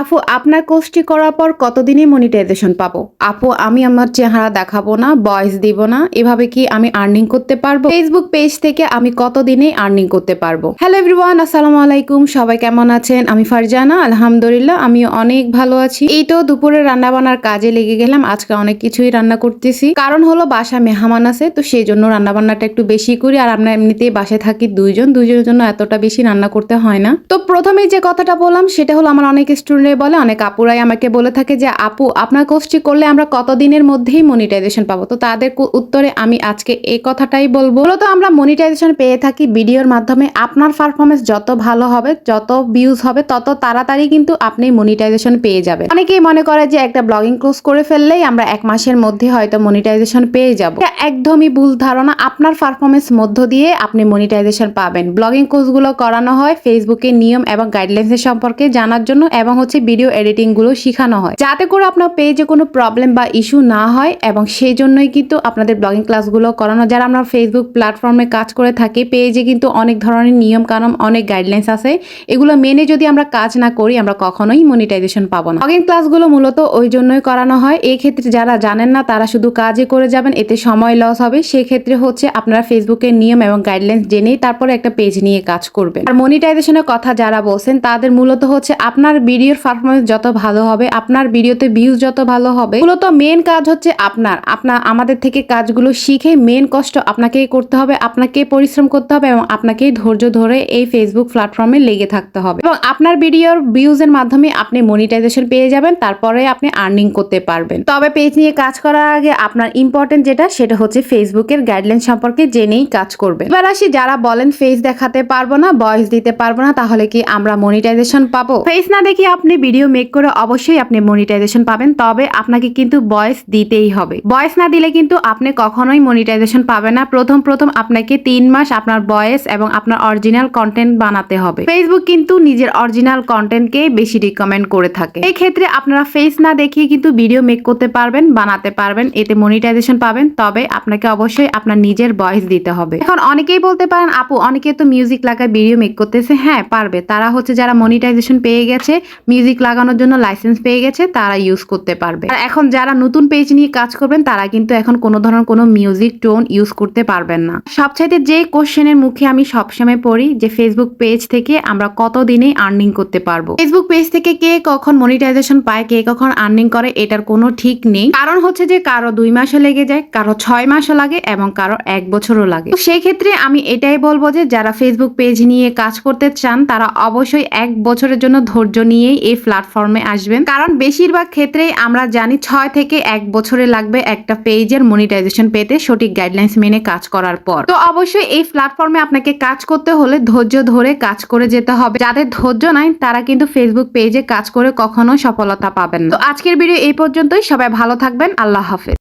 আপু, আপনার কোর্সটি করার পর কতদিনে মনিটাইজেশন পাবো? আপু, আমি আমার চেহারা দেখাবো না ভয়েস দিব না, এভাবে কি আমি আর্নিং করতে পারব? ফেসবুক পেজ থেকে আমি কতদিনে আর্নিং করতে পারব? হ্যালো এভরিওয়ান আসসালামু আলাইকুম, সবাই কেমন আছেন? আমি ফারজানা, আলহামদুলিল্লাহ আমি অনেক ভালো আছি। এই তো দুপুরে রান্না বান্নার কাজে লেগে গেলাম, আজকে অনেক কিছুই রান্না করতেছি। কারণ হলো বাসা মেহমান আছে, তো সেই জন্য রান্না বান্নাটা একটু বেশি করি, আর আমরা এমনিতেই বাসায় থাকি দুইজন, দুইজনের জন্য এতটা বেশি রান্না করতে হয় না। তো প্রথমে যে কথাটা বললাম, সেটা হলো আমার অনেক স্টুডেন্ট বলে, অনেক আপুরাই আমাকে বলে থাকে যে, আপু, আপনার কোর্সটি করলে আমরা কতদিনের মধ্যেই মনিটাইজেশন পাবো? তো তাদের উত্তরে আমি আজকে এই কথাটাই বলব। মূলত আমরা মনিটাইজেশন পেয়ে থাকি ভিডিওর মাধ্যমে। আপনার পারফরমেন্স যত ভালো হবে, যত ভিউজ হবে, তত তাড়াতাড়ি কিন্তু আপনি মনিটাইজেশন পেয়ে যাবেন। অনেকেই মনে করে যে, একটা ব্লগিং কোর্স করে ফেললেই আমরা এক মাসের মধ্যে হয়তো মনিটাইজেশন পেয়ে যাব। এটা একদমই ভুল ধারণা। আপনার পারফরমেন্স মধ্য দিয়ে আপনি মনিটাইজেশন পাবেন। ব্লগিং কোর্সগুলো করানো হয় ফেসবুকের নিয়ম এবং গাইডলাইন্সের সম্পর্কে জানার জন্য এবং হচ্ছে ভিডিও এডিটিংগুলো শেখানো হয়। যাতে করে আপনার পেজে কোনো প্রবলেম বা ইস্যু না হয় এবং সেই জন্যই কিন্তু আপনাদের ব্লগিং ক্লাসগুলো করানো। যারা আমরা ফেসবুক প্ল্যাটফর্মে কাজ করে থাকি পেজে কিন্তু অনেক ধরনের নিয়ম কানুন, অনেক গাইডলাইন্স আছে। এগুলো মেনে যদি আমরা কাজ না করি, আমরা কখনোই মনিটাইজেশন পাবো না। ব্লগিং ক্লাসগুলো মূলত ওই জন্যই করানো হয়। এই ক্ষেত্রে যারা জানেন না, তারা শুধু কাজই করে যাবেন, এতে সময় লস হবে। সেক্ষেত্রে হচ্ছে আপনারা ফেসবুকের নিয়ম এবং গাইডলাইন্স জেনেই তারপরে একটা পেজ নিয়ে কাজ করবেন। আর মনিটাইজেশনের কথা যারা বলছেন, তাদের মূলত হচ্ছে আপনার ভিডিওর পারফরমেন্স যত ভালো হবে, আপনার ভিডিওতে ভিউজ যত ভালো হবে, মূলত মেন কাজ হচ্ছে আপনার আপনার, আমাদের থেকে কাজগুলো শিখে মেন কষ্ট আপনাকেই করতে হবে আপনাকে পরিশ্রম করতে হবে এবং আপনাকেই ধৈর্য ধরে এই ফেসবুক প্ল্যাটফর্মে লেগে থাকতে হবে। এবং আপনার ভিডিওর ভিউজের মাধ্যমে আপনি মনিটাইজেশন পেয়ে যাবেন, তারপরে আপনি আর্নিং করতে পারবেন। তবে পেজ নিয়ে কাজ করার আগে আপনার ইম্পর্টেন্ট যেটা, সেটা হচ্ছে ফেসবুকের গাইডলাইন সম্পর্কে জেনেই কাজ করবেন এবার আসি, যারা বলেন ফেস দেখাতে পারব না ভয়েস দিতে পারব না, তাহলে কি আমরা মনিটাইজেশন পাবো? ফেস না দেখি আপনি ভিডিও মেক করে অবশ্যই আপনি মনিটাইজেশন পাবেন। তবে আপনাকে কিন্তু ভয়েস দিতেই হবে। ভয়েস না দিলে কিন্তু আপনি কখনোই মনিটাইজেশন পাবেন না। প্রথম প্রথম আপনাকে তিন মাস আপনার ভয়েস এবং আপনার অরিজিনাল কন্টেন্ট বানাতে হবে। ফেসবুক কিন্তু নিজের অরিজিনাল কন্টেন্টকে বেশি রিকমেন্ড করে থাকে। এই ক্ষেত্রে আপনারা ফেস না দেখিয়ে কিন্তু ভিডিও মেক করতে পারবেন, বানাতে পারবেন, এতে মনিটাইজেশন পাবেন। তবে আপনাকে অবশ্যই আপনার নিজের ভয়েস দিতে হবে। এখন অনেকেই বলতে পারেন, আপু, অনেকে তো মিউজিক লাগায় ভিডিও মেক করতেছে। হ্যাঁ পারবে। তারা হচ্ছে যারা মনিটাইজেশন পেয়ে গেছে মিউজিক লাগানোর জন্য লাইসেন্স পেয়ে গেছে, তারা ইউজ করতে পারবে। আর এখন যারা নতুন পেজ নিয়ে কাজ করবেন, তারা কিন্তু এখন কোনো ধরনের কোনো মিউজিক টোন ইউজ করতে পারবেন না। সবচাইতে যে কোশ্চেনের মুখে আমি সবসময় পড়ি, যে ফেসবুক পেজ থেকে আমরা কত দিনে আর্নিং করতে পারব? ফেসবুক পেজ থেকে কে কখন মনিটাইজেশন পায়, কে কখন আর্নিং করে, এটার কোনো ঠিক নেই। কারণ হচ্ছে যে কারও দুই মাসও লেগে যায়, কারও ছয় মাসও লাগে এবং কারও এক বছরও লাগে। তো সেই ক্ষেত্রে আমি এটাই বলব যে, যারা ফেসবুক পেজ নিয়ে কাজ করতে চান, তারা অবশ্যই এক বছরের জন্য ধৈর্য নিয়েই এই প্ল্যাটফর্মে আসবেন। কারণ বেশিরভাগ ক্ষেত্রেই আমরা জানি ছয় থেকে এক বছরে লাগবে একটা পেজের মনিটাইজেশন পেতে সঠিক গাইডলাইন্স মেনে কাজ করার পর। তো অবশ্যই এই প্ল্যাটফর্মে আপনাকে কাজ করতে হলে ধৈর্য ধরে কাজ করে যেতে হবে। যাদের ধৈর্য নাই, তারা কিন্তু ফেসবুক পেজে কাজ করে কখনো সফলতা পাবেন তো আজকের ভিডিও এই পর্যন্তই। সবাই ভালো থাকবেন। আল্লাহ হাফেজ।